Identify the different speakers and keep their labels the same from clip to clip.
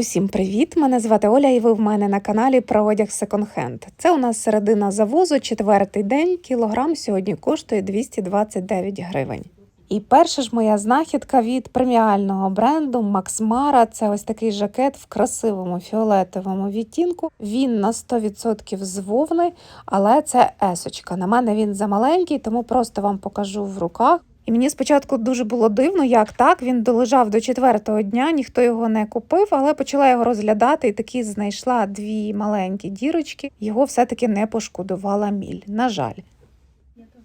Speaker 1: Усім привіт! Мене звати Оля, і ви в мене на каналі про одяг секонд-хенд. Це у нас середина завозу, четвертий день. Кілограм сьогодні коштує 229 гривень. І перша ж моя знахідка від преміального бренду Mara. Це ось такий жакет в красивому фіолетовому відтінку. Він на 100% з вовни, але це есочка. На мене він замаленький, тому просто вам покажу в руках. І мені спочатку дуже було дивно, як так. Він долежав до четвертого дня, ніхто його не купив, але почала його розглядати і таки знайшла дві маленькі дірочки. Його все-таки не пошкодувала міль. На жаль.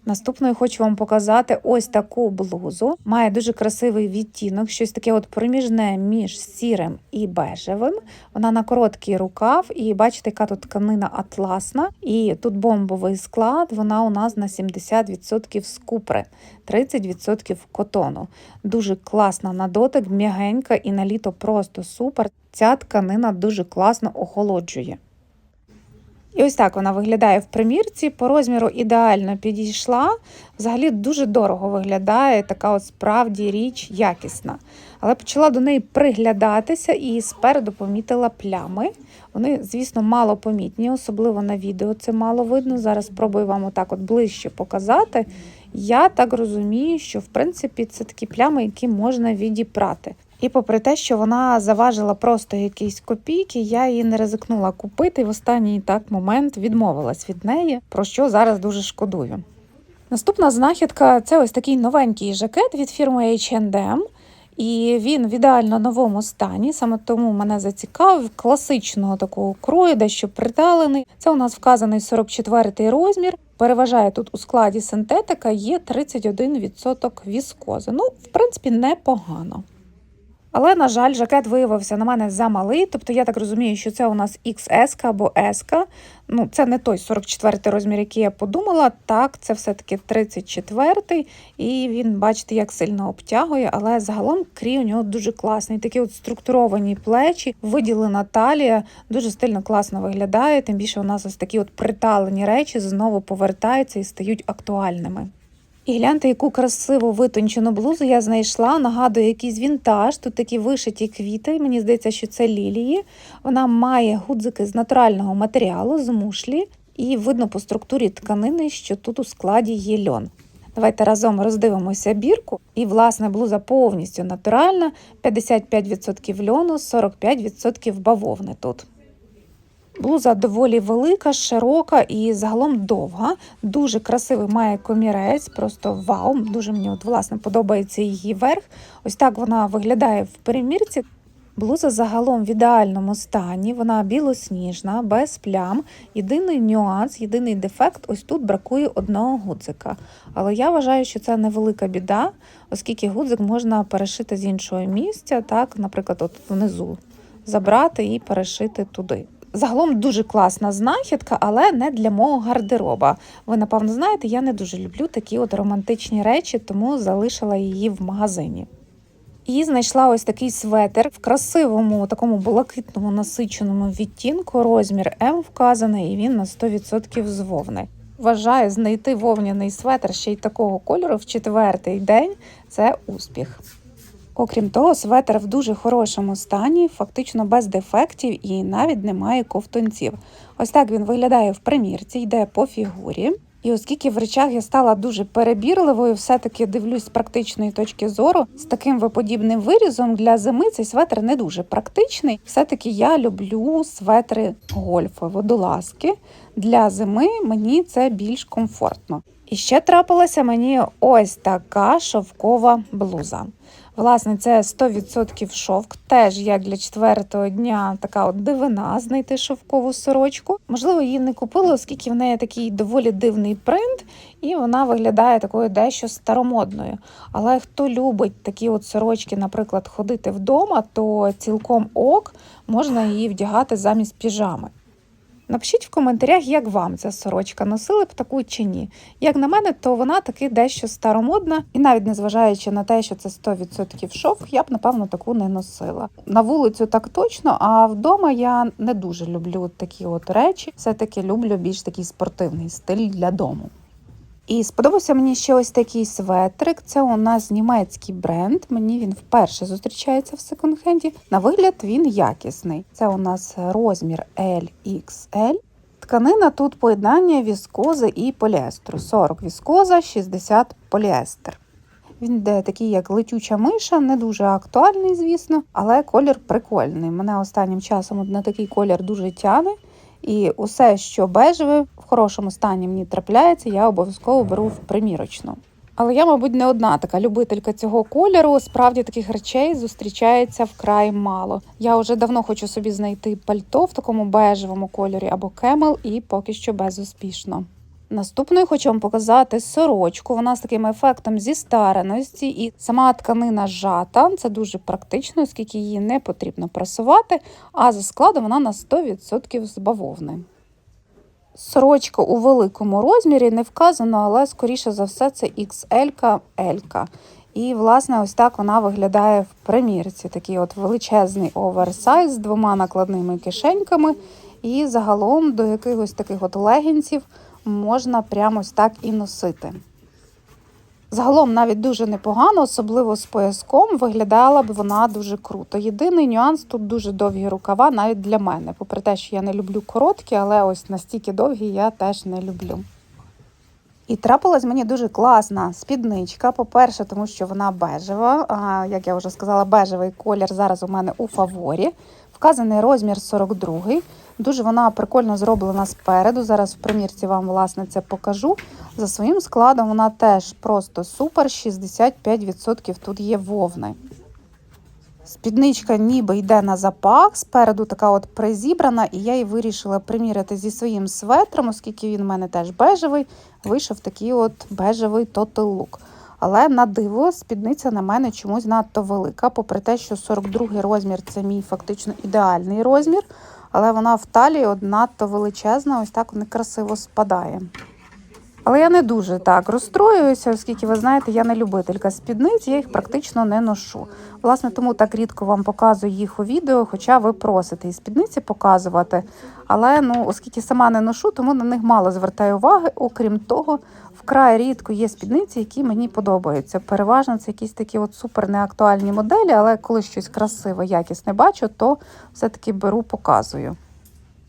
Speaker 1: Наступною хочу вам показати ось таку блузу. Має дуже красивий відтінок, щось таке от проміжне між сірим і бежевим. Вона на короткий рукав, і бачите, яка тут тканина атласна. І тут бомбовий склад. Вона у нас на 70% з купри, 30% котону. Дуже класна на дотик, м'ягенька і на літо просто супер. Ця тканина дуже класно охолоджує. І ось так вона виглядає в примірці. По розміру ідеально підійшла. Взагалі дуже дорого виглядає, така от справді річ якісна. Але почала до неї приглядатися і спереду помітила плями. Вони, звісно, мало помітні, особливо на відео це мало видно. Зараз спробую вам отак от ближче показати. Я так розумію, що в принципі це такі плями, які можна відіпрати. І попри те, що вона заважила просто якісь копійки, я її не ризикнула купити в останній так момент відмовилась від неї, про що зараз дуже шкодую. Наступна знахідка це ось такий новенький жакет від фірми H&M. І він в ідеально новому стані, саме тому мене зацікавив класичного такого крою, дещо приталений. Це у нас вказаний 44 розмір. Переважає тут у складі синтетика, є 31% віскози. Ну, в принципі, непогано. Але, на жаль, жакет виявився на мене замалий. Тобто, я так розумію, що це у нас XS або S. Ну, це не той 44 розмір, який я подумала. Так, це все-таки 34 і він, бачите, як сильно обтягує, але загалом крій у нього дуже класний. Такі от структуровані плечі, виділена талія, дуже стильно класно виглядає. Тим більше у нас ось такі от приталені речі знову повертаються і стають актуальними. І гляньте, яку красиву витончену блузу я знайшла. Нагадує якийсь вінтаж. Тут такі вишиті квіти. Мені здається, що це лілії. Вона має гудзики з натурального матеріалу, з мушлі, і видно по структурі тканини, що тут у складі є льон. Давайте разом роздивимося бірку. І, власне, блуза повністю натуральна: 55% льону, 45% бавовни тут. Блуза доволі велика, широка і загалом довга. Дуже красивий має комірець, просто вау. Дуже мені от, власне подобається її верх. Ось так вона виглядає в перемірці. Блуза загалом в ідеальному стані, вона білосніжна, без плям. Єдиний нюанс, єдиний дефект ось тут бракує одного гудзика. Але я вважаю, що це невелика біда, оскільки гудзик можна перешити з іншого місця, так, наприклад, от внизу забрати і перешити туди. Загалом дуже класна знахідка, але не для мого гардероба. Ви, напевно, знаєте, я не дуже люблю такі от романтичні речі, тому залишила її в магазині. І знайшла ось такий светер в красивому, такому блакитному насиченому відтінку. Розмір М вказаний, і він на 100% з вовни. Вважаю, знайти вовняний светр ще й такого кольору в четвертий день це успіх. Окрім того, светр в дуже хорошому стані, фактично без дефектів і навіть немає ковтунців. Ось так він виглядає в примірці, йде по фігурі. І оскільки в речах я стала дуже перебірливою, все-таки дивлюсь з практичної точки зору, з таким виподібним вирізом для зими цей светр не дуже практичний. Все-таки я люблю светри гольфи, водолазки. Для зими мені це більш комфортно. І ще трапилася мені ось така шовкова блуза. Власне, це 100% шовк. Теж як для четвертого дня така от дивина знайти шовкову сорочку. Можливо, її не купили, оскільки в неї такий доволі дивний принт, і вона виглядає такою дещо старомодною. Але хто любить такі от сорочки, наприклад, ходити вдома, то цілком ок можна її вдягати замість піжами. Напишіть в коментарях, як вам ця сорочка носили б таку чи ні. Як на мене, то вона таки дещо старомодна, і навіть незважаючи на те, що це 100% шов, я б напевно таку не носила. На вулицю так точно, а вдома я не дуже люблю такі от речі. Все таки люблю більш такий спортивний стиль для дому. І сподобався мені ще ось такий светрик. Це у нас німецький бренд. Мені він вперше зустрічається в секонд-хенді. На вигляд він якісний. Це у нас розмір LXL. Тканина тут поєднання віскози і поліестру. 40 віскоза, 60 поліестер. Він йде такий, як летюча миша, не дуже актуальний, звісно, але колір прикольний. Мене останнім часом на такий колір дуже тяне. І усе, що бежеве, в хорошому стані мені трапляється, я обов'язково беру в примірочну. Але я, мабуть, не одна така любителька цього кольору. Справді таких речей зустрічається вкрай мало. Я вже давно хочу собі знайти пальто в такому бежевому кольорі або кемел, і поки що безуспішно. Наступною хочу вам показати сорочку. Вона з таким ефектом зістареності, і сама тканина зжата. Це дуже практично, оскільки її не потрібно прасувати, а за складом вона на 100% з бавовни. Сорочка у великому розмірі не вказано, але скоріше за все це XL, L. І, власне, ось так вона виглядає в примірці. Такий от величезний оверсайз з двома накладними кишеньками. І загалом до якихось таких от легінців можна прямо ось так і носити. Загалом навіть дуже непогано, особливо з пояском, виглядала б вона дуже круто. Єдиний нюанс тут дуже довгі рукава, навіть для мене. Попри те, що я не люблю короткі, але ось настільки довгі я теж не люблю. І трапилась мені дуже класна спідничка. По-перше, тому що вона бежева. Як я вже сказала, бежевий колір зараз у мене у фаворі. Вказаний розмір 42 Дуже вона прикольно зроблена спереду. Зараз в примірці вам власне це покажу. За своїм складом вона теж просто супер. 65% тут є вовни. Спідничка ніби йде на запах, спереду така от призібрана, і я її вирішила приміряти зі своїм светром, оскільки він у мене теж бежевий, вийшов такий от бежевий тотал лук. Але на диво спідниця на мене чомусь надто велика, попри те, що 42 розмір це мій фактично ідеальний розмір, але вона в талії надто величезна, ось так некрасиво спадає. Але я не дуже так розстроююся, оскільки ви знаєте, я не любителька спідниць, я їх практично не ношу. Власне, тому так рідко вам показую їх у відео, хоча ви просите і спідниці показувати. Але ну, оскільки сама не ношу, тому на них мало звертаю уваги. Окрім того, вкрай рідко є спідниці, які мені подобаються. Переважно це якісь такі от супер неактуальні моделі, але коли щось красиве, якісне бачу, то все-таки беру, показую.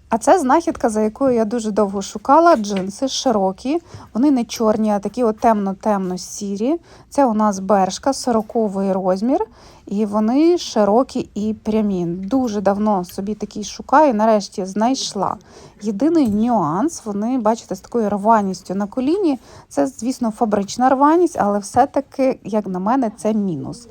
Speaker 1: А це знахідка, за якою я дуже довго шукала. Джинси широкі, вони не чорні, а такі от темно-темно-сірі. Це у нас бершка, 40-й розмір, і вони широкі і прямі. Дуже давно собі такі шукаю, нарешті знайшла. Єдиний нюанс, вони, бачите, з такою рваністю на коліні. Це, звісно, фабрична рваність, але все-таки, як на мене, це мінус.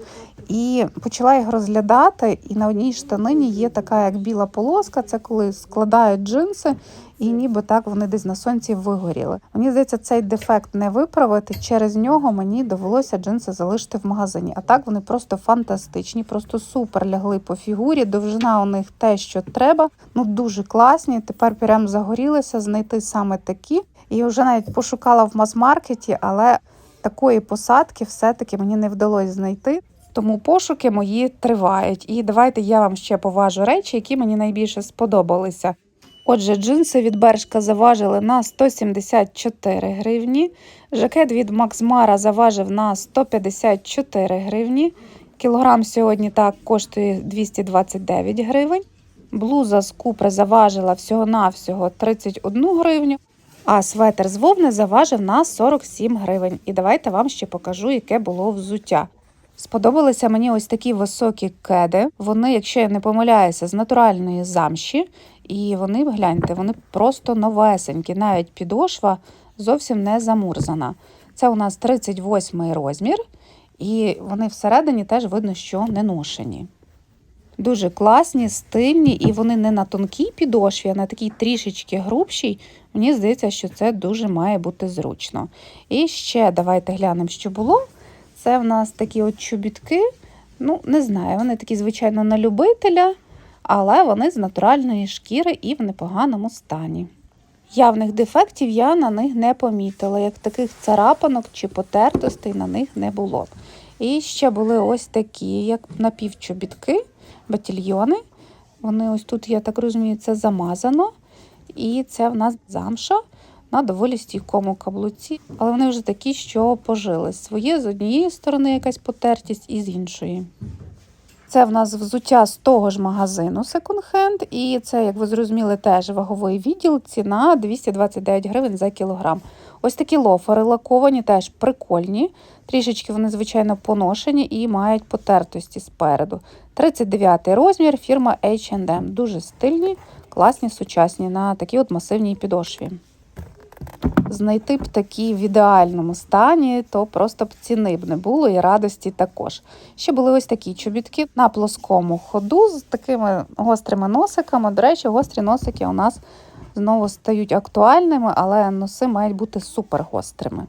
Speaker 1: І почала їх розглядати, і на одній штанині є така, як біла полоска, це коли складають джинси, і ніби так вони десь на сонці вигоріли. Мені здається, цей дефект не виправити. Через нього мені довелося джинси залишити в магазині. А так вони просто фантастичні, просто супер лягли по фігурі. Довжина у них те, що треба. Ну дуже класні. Тепер прям загорілися знайти саме такі. І вже навіть пошукала в мас-маркеті, але такої посадки все-таки мені не вдалося знайти. Тому пошуки мої тривають. І давайте я вам ще поважу речі, які мені найбільше сподобалися. Отже, джинси від Бершка заважили на 174 гривні. Жакет від Максмара заважив на 154 гривні. Кілограм сьогодні так коштує 229 гривень. Блуза з купри заважила всього-навсього 31 гривню. А светр з вовни заважив на 47 гривень. І давайте вам ще покажу, яке було взуття. Сподобалися мені ось такі високі кеди. Вони, якщо я не помиляюся, з натуральної замші. І вони, гляньте, вони просто новесенькі. Навіть підошва зовсім не замурзана. Це у нас 38 розмір, і вони всередині теж видно, що не ношені. Дуже класні, стильні, і вони не на тонкій підошві, а на такій трішечки грубшій. Мені здається, що це дуже має бути зручно. І ще давайте глянемо, що було. Це в нас такі от чобітки. Ну, не знаю, вони такі, звичайно, на любителя, але вони з натуральної шкіри і в непоганому стані. Явних дефектів я на них не помітила, як таких царапанок чи потертостей на них не було. І ще були ось такі, як напівчобітки, батільйони. Вони ось тут, я так розумію, це замазано. І це в нас замша на доволі стійкому каблуці, але вони вже такі, що пожили своє з однієї сторони якась потертість і з іншої. Це в нас взуття з того ж магазину Second Hand, і це, як ви зрозуміли, теж ваговий відділ. Ціна 229 гривень за кілограм. Ось такі лофери лаковані, теж прикольні. Трішечки вони, звичайно, поношені і мають потертості спереду. 39 розмір, фірма H&M. Дуже стильні, класні, сучасні на такій от масивній підошві. Знайти б такі в ідеальному стані, то просто б ціни б не було і радості також. Ще були ось такі чобітки на плоскому ходу з такими гострими носиками. До речі, гострі носики у нас знову стають актуальними, але носи мають бути супер гострими.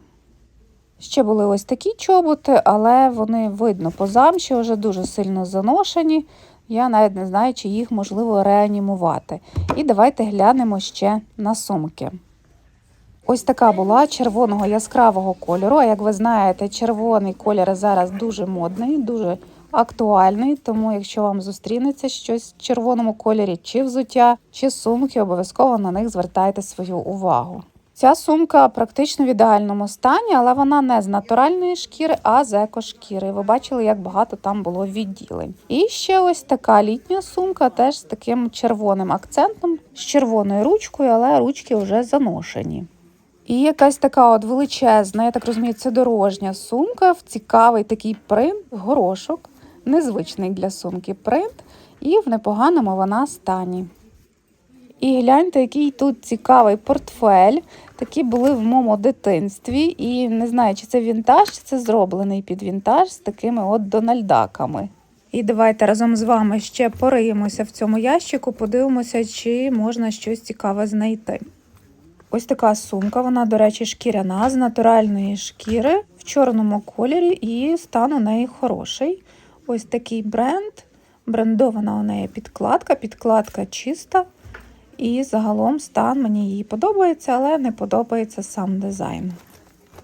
Speaker 1: Ще були ось такі чоботи, але вони видно по замші вже дуже сильно заношені. Я навіть не знаю, чи їх можливо реанімувати. І давайте глянемо ще на сумки. Ось така була червоного яскравого кольору. Як ви знаєте, червоний колір зараз дуже модний, дуже актуальний. Тому, якщо вам зустрінеться щось в червоному кольорі, чи взуття, чи сумки, обов'язково на них звертайте свою увагу. Ця сумка практично в ідеальному стані, але вона не з натуральної шкіри, а з екошкіри. Ви бачили, як багато там було відділень. І ще ось така літня сумка, теж з таким червоним акцентом, з червоною ручкою, але ручки вже заношені. І якась така от величезна, я так розумію, це дорожня сумка в цікавий такий принт, горошок, незвичний для сумки принт, і в непоганому вона стані. І гляньте, який тут цікавий портфель. Такі були в моєму дитинстві. І не знаю, чи це вінтаж, чи це зроблений під вінтаж з такими от дональдаками. І давайте разом з вами ще пориємося в цьому ящику, подивимося, чи можна щось цікаве знайти. Ось така сумка, вона, до речі, шкіряна з натуральної шкіри в чорному кольорі, і стан у неї хороший. Ось такий бренд. Брендована у неї підкладка, підкладка чиста. І загалом стан мені її подобається, але не подобається сам дизайн.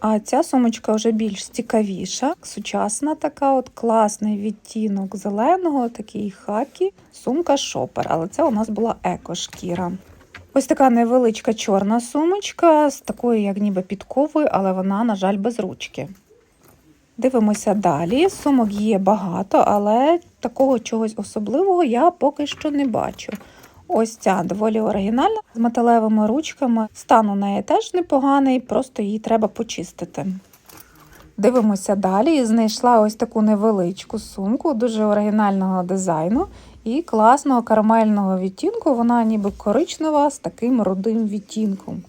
Speaker 1: А ця сумочка вже більш цікавіша, сучасна така, от класний відтінок зеленого, такий хакі, сумка шопер, але це у нас була еко-шкіра. Ось така невеличка чорна сумочка з такою, як ніби підковою, але вона, на жаль, без ручки. Дивимося далі. Сумок є багато, але такого чогось особливого я поки що не бачу. Ось ця доволі оригінальна з металевими ручками. Стан у неї теж непоганий, просто її треба почистити. Дивимося далі. Знайшла ось таку невеличку сумку, дуже оригінального дизайну і класного карамельного відтінку. Вона ніби коричнева з таким рудим відтінком.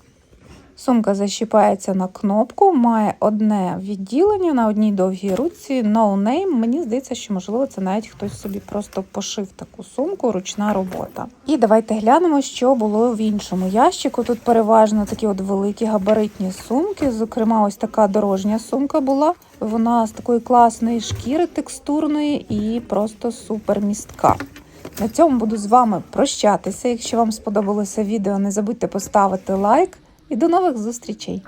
Speaker 1: Сумка защіпається на кнопку, має одне відділення на одній довгій руці, no name. Мені здається, що можливо це навіть хтось собі просто пошив таку сумку, ручна робота. І давайте глянемо, що було в іншому ящику. Тут переважно такі от великі габаритні сумки. Зокрема, ось така дорожня сумка була. Вона з такої класної шкіри текстурної і просто супер містка. На цьому буду з вами прощатися. Якщо вам сподобалося відео, не забудьте поставити лайк і до нових зустрічей!